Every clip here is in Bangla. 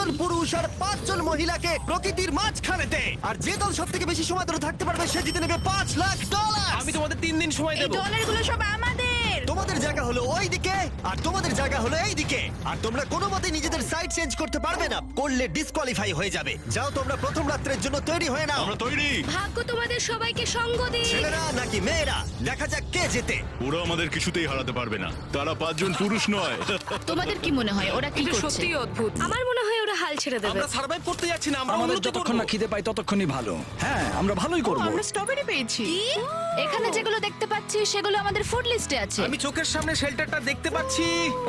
পাঁচজন পুরুষ আর পাঁচজন মহিলাকে প্রকৃতির মাঝখানেতে। আর যে দল সব থেকে বেশি সময় ধরে থাকতে পারবে সে জিতে নেবে পাঁচ লাখ ডলার আমি তোমাদের তিন দিন সময় এই দেবো। ডলারগুলো সব আমাদের তোমাদের জায়গা হলো ওই দিকে আর তোমাদের জায়গা হলো এই দিকে আর তোমরা কোনো মতে নিজেদের সাইড চেঞ্জ করতে পারবে না করলে ডিসকোয়ালিফাই হয়ে যাবে। যাও তোমরা প্রথম রাত্রের জন্য তৈরি হয়ে নাও। আমরা তৈরি। ভাগ্য তোমাদের সবাইকে সঙ্গ দিই ছেলেরা নাকি মেয়েরা? দেখা যাক কে জেতে। ওরা আমাদের কিছুতেই হারাতে পারবে না। তারা পাঁচজন পুরুষ নয়। তোমাদের কি মনে হয়? ওরা কি করছে? সত্যি অদ্ভুত। আমার মনে হয় ওরা হাল ছেড়ে দেবে। আমরা সার্ভাইভ করতে যাচ্ছি না আমরা আমাদের উন্নতি যতক্ষণ না খিদে পাই ততক্ষণই ভালো। হ্যাঁ আমরা ভালোই করব। আমরা স্ট্রবেরি পেয়েছি। এখানে যেগুলো দেখতে পাচ্ছি সেগুলো আমাদের ফুড লিস্টে আছে। আমি চোখের সামনে শেল্টারটা দেখতে পাচ্ছি।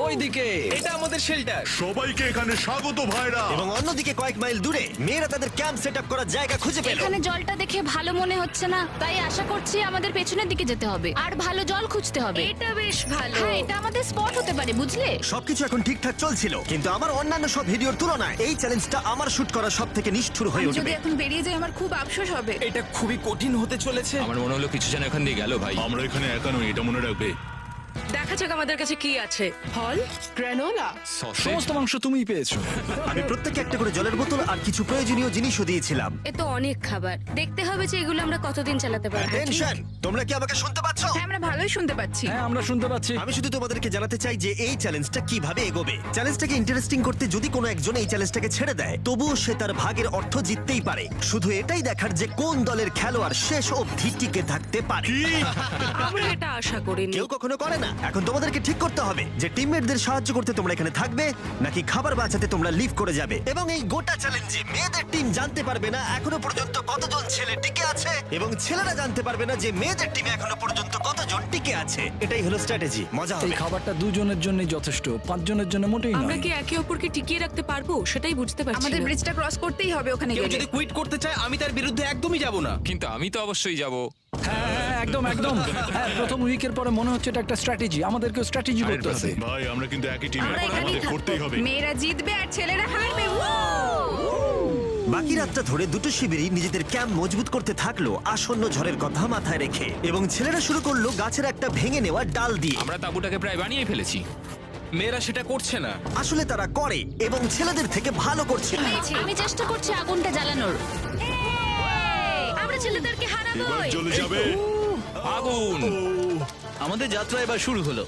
ওইদিকে। এটা আমাদের শেল্টার সবাইকে এখানে স্বাগত ভাইরা। এবং অন্যদিকে কয়েক মাইল দূরে মেয়েরা তাদের ক্যাম্প সেট আপ করার জায়গা খুঁজে পেল। এখানে জলটা দেখে ভালো মনে হচ্ছে না তাই আশা করছি আমাদের পেছনের দিকে যেতে হবে। আর ভালো জল খুঁজতে হবে। এটা বেশ ভালো। হ্যাঁ এটা আমাদের স্পট হতে পারে বুঝলে? সবকিছু এখন ঠিকঠাক চলছিল কিন্তু আমার অন্যান্য সব ভিডিওর তুলনায় এই চ্যালেঞ্জটা আমার শুট করা সব থেকে নিষ্ঠুর হয়ে উঠবে। যদি এখন বেরিয়ে যাই আমার খুব আফসোস হবে। এটা খুবই কঠিন হতে চলেছে। আমার মনে হলো কিছু যেন এখান দিয়ে গেল ভাই। আমরা এখানে একা নই এটা মনে রাখবে। দেখা যাক আমাদের কাছে কি আছে। ফল? গ্রানোলা সমস্ত মাংস তুমিই পেয়েছ। আমি প্রত্যেককে একটা করে জলের বোতল আর কিছু প্রয়োজনীয় জিনিসও দিয়েছিলাম। এ তো অনেক খাবার। দেখতে হবে যে এগুলো আমরা কতদিন চালাতে পারব টেনশন তোমরা কি আমাকে শুনতে পাচ্ছ? হ্যাঁ আমরা ভালোই শুনতে পাচ্ছি। হ্যাঁ আমরা শুনতে পাচ্ছি। আমি শুধু তোমাদেরকে জানাতে চাই যে এই চ্যালেঞ্জটা কীভাবে এগোবে। চ্যালেঞ্জটাকে ইন্টারেস্টিং করতে যদি কোনো একজন এই চ্যালেঞ্জটাকে ছেড়ে দেয় তবুও সে তার ভাগের অর্থ জিততেই পারে। শুধু এটাই দেখার যে কোন দলের খেলোয়াড় শেষ অবধি টিকে থাকতে পারে। আমরা এটা আশা করিনি। কেউ কখনো করে না। এখন তোমাদেরকে ঠিক করতে হবে যে টিমমেটদের সাহায্য করতে তোমরা এখানে থাকবে নাকি খাবার বাঁচাতে তোমরা লিভ করে যাবে। এবং এই গোটা চ্যালেঞ্জে মেয়েদের টিম জানতে পারবে না এখনও পর্যন্ত কতজন ছেলে টিকে আছে এবং ছেলেরা জানতে পারবে না যে মেয়েদের টিমে এখনও পর্যন্ত কতজন টিকে আছে। এটাই হলো স্ট্র্যাটেজি মজা এই হবে। খাবারটা দুজনের জন্যই যথেষ্ট পাঁচজনের জন্য মোটেই আমরা নয়। কি একে অপরকে টিকিয়ে রাখতে পারব? সেটাই বুঝতে পারছি আমাদের না। ব্রিজটা ক্রস করতেই হবে ওখানে কেউ গেলে। যদি কুইট করতে চায় আমি তার বিরুদ্ধে একদমই যাব না। কিন্তু আমি তো অবশ্যই যাব। হ্যাঁ, একদম একদম। হ্যাঁ প্রথম উইকের পরে মনে হচ্ছে এটা একটা স্ট্র্যাটেজি আমাদেরকেও স্ট্র্যাটেজি করতে হবে। ভাই আমরা কিন্তু একই টিমে আমরা এখানেই আমাদের থাকব। করতেই হবে। মেয়েরা জিতবে আর ছেলেরা হারবে। বাকি রাতটা ধরে দুটো শিবিরই নিজেদের ক্যাম্প মজবুত করতে থাকল আসন্ন ঝড়ের কথা মাথায় রেখে। এবং ছেলেরা শুরু করল গাছের একটা ভেঙে নেওয়া ডাল দিয়ে। আমরা তাঁবুটাকে প্রায় বানিয়ে ফেলেছি। মেয়েরা সেটা করছে না। আসলে তারা করে এবং ছেলেদের থেকে ভালো করছে। আমি চেষ্টা করছি আগুনটা জ্বালানোর। আমরা ছেলেদেরকে হারাবো। এবার চলে যাবে। আগুন। আমাদের যাত্রা এবার শুরু হলো।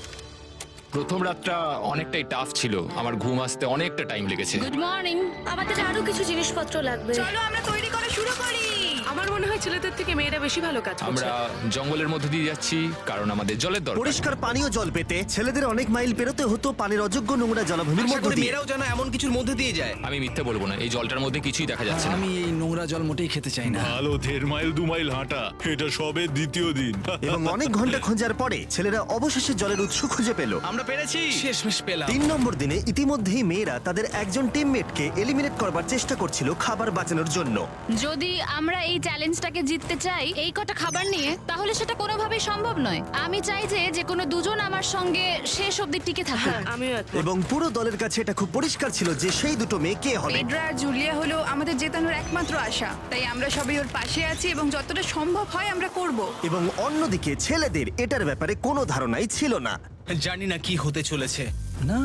প্রথম রাতটা অনেকটাই টাফ ছিল। আমার ঘুম আসতে অনেকটা টাইম লেগেছে। গুড মর্নিং আমাদের আরও কিছু জিনিসপত্র লাগবে। চলো আমরা তৈরি করা শুরু করি। আমার মনে হয় ছেলেদের থেকে মেয়েরা বেশি ভালো কাজ করছে। আমরা জঙ্গলের মধ্যে দিয়ে যাচ্ছি কারণ আমাদের জলের দরকার। পরিষ্কার পানীয় জল পেতে ছেলেদের অনেক মাইল পেরোতে হতো পানির অযোগ্য নোংরা জলাভূমির আশা মধ্য করি দিয়ে। মেয়েরাও যেন এমন কিছুর মধ্যে দিয়ে যায়। আমি মিথ্যে বলব না এই জলটার মধ্যে কিছুই দেখা যাচ্ছে না। আমি এই নোংরা জল মোটেই খেতে চাই না। ভালো দেড় মাইল দু মাইল হাঁটা এটা সবে দ্বিতীয় দিন। এবং অনেক ঘণ্টা খোঁজার পরে ছেলেরা অবশেষে জলের উৎস খুঁজে পেল। আমরা পেরেছি। শেষমেশ পেলাম। তিন নম্বর দিনে ইতিমধ্যেই মেয়েরা তাদের একজন টিমমেটকে এলিমিনেট করবার চেষ্টা করছিল খাবার বাঁচানোর জন্য। যদি আমরা এই চ্যালেঞ্জটাকে জিততে চাই এই কটা খাবার নিয়ে তাহলে সেটা কোনোভাবেই সম্ভব নয়। আমি চাই যে যে কোনো দুজন আমার সঙ্গে শেষ অবধি টিকে থাকুক। হ্যাঁ আমিও একমত। এবং পুরো দলের কাছে এটা খুব পরিষ্কার ছিল যে সেই দুটো মেয়ে কে হবে। পেড্রা আর জুলিয়া হলো আমাদের জেতানোর একমাত্র আশা। তাই আমরা সবাই ওর পাশে আছি এবং যতটা সম্ভব হয় আমরা করব। এবং অন্যদিকে ছেলেদের এটার ব্যাপারে কোনো ধারণাই ছিল না। জানি না কি হতে চলেছে। না।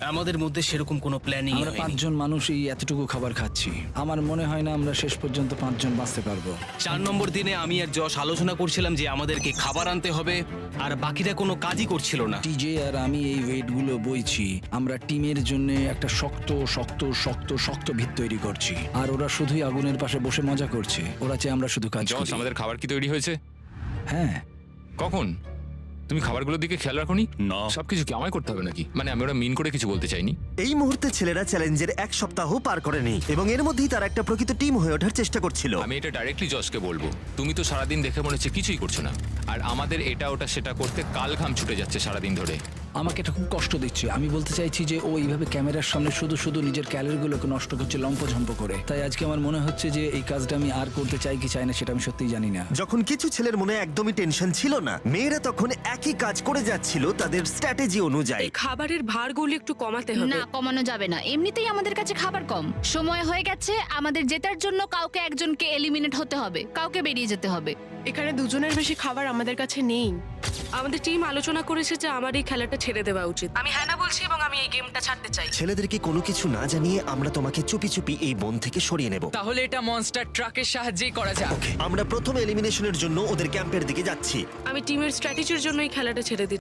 আমাদের মধ্যে সেরকম কোনো প্ল্যানিং আমরা পাঁচজন মানুষ এই এতটুকু খাবার খাচ্ছি। আমার মনে হয় না আমরা শেষ পর্যন্ত পাঁচজন বাঁচতে পারব। চার নম্বর দিনে আমি আর যশ আলোচনা করছিলাম যে আমাদেরকে খাবার আনতে হবে আর বাকিরা কোনো কাজই করছিল না। টিজে আর আমি এই ওয়েটগুলো বইছি। আমরা টিমের জন্য একটা শক্ত শক্ত শক্ত শক্ত ভিত তৈরি করছি। আর ওরা শুধুই আগুনের পাশে বসে মজা করছে। ওরা চেয়ে আমরা শুধু কাজ জস করি। আমাদের খাবার কি তৈরি হয়েছে? হ্যাঁ। কখন? তুমি খাবারগুলোর দিকে খেয়াল রাখোনি? না। সবকিছু কি আমায় করতে হবে নাকি? মানে আমি ওরা মিন করে কিছু বলতে চাইনি। এই মুহূর্তে ছেলেরা চ্যালেঞ্জের এক সপ্তাহ পার করেনি এবং এর মধ্যেই তারা একটা প্রকৃত টিম হয়ে ওঠার চেষ্টা করছিল। আমি এটা ডাইরেক্টলি জসকে বলব। তুমি তো সারাদিন দেখে মনে হচ্ছে কিছুই করছ না। আর আমাদের এটা ওটা সেটা করতে কাল ঘাম ছুটে যাচ্ছে সারাদিন ধরে। আমাকে এটা খুব কষ্ট দিচ্ছে। আমি বলতে চাইছি যে ও এইভাবে ক্যামেরার সামনে শুধু শুধু নিজের ক্যালোরিগুলোকে নষ্ট করছে লম্পঝম্প করে। তাই আজকে আমার মনে হচ্ছে যে এই কাজটা আমি আর করতে চাই কি চাই না সেটা আমি সত্যিই জানি না। যখন কিছু ছেলের মনে একদমই টেনশন ছিল না মেয়েরা তখন একই কাজ করে যাচ্ছিল তাদের স্ট্র্যাটেজি অনুযায়ী। এই খাবারের ভারগুলো একটু কমাতে হবে। না কমানো যাবে না। এমনিতেই আমাদের কাছে খাবার কম। সময় হয়ে গেছে আমাদের জেতার জন্য কাউকে একজনকে এলিমিনেট হতে হবে কাউকে বেরিয়ে যেতে হবে। এখানে দুজনের বেশি খাবার আমাদের কাছে নেই। আমাদের টিম আলোচনা করেছে যে আমার এই খেলাটা ছেড়ে দেওয়া উচিত। আমি হ্যাঁ না বলছি এবং আমি এই গেমটা ছাড়তে চাই। ছেলেদেরকে কোনো কিছু না জানিয়ে আমরা তোমাকে চুপি চুপি এই বন থেকে সরিয়ে নেব। তাহলে এটা মনস্টার ট্রাকের সাহায্যেই করা যাক। আমরা প্রথম এলিমিনেশনের জন্য ওদের ক্যাম্পের দিকে যাচ্ছি। আমি টিমের স্ট্র্যাটেজির জন্য এই খেলাটা ছেড়ে দিচ্ছি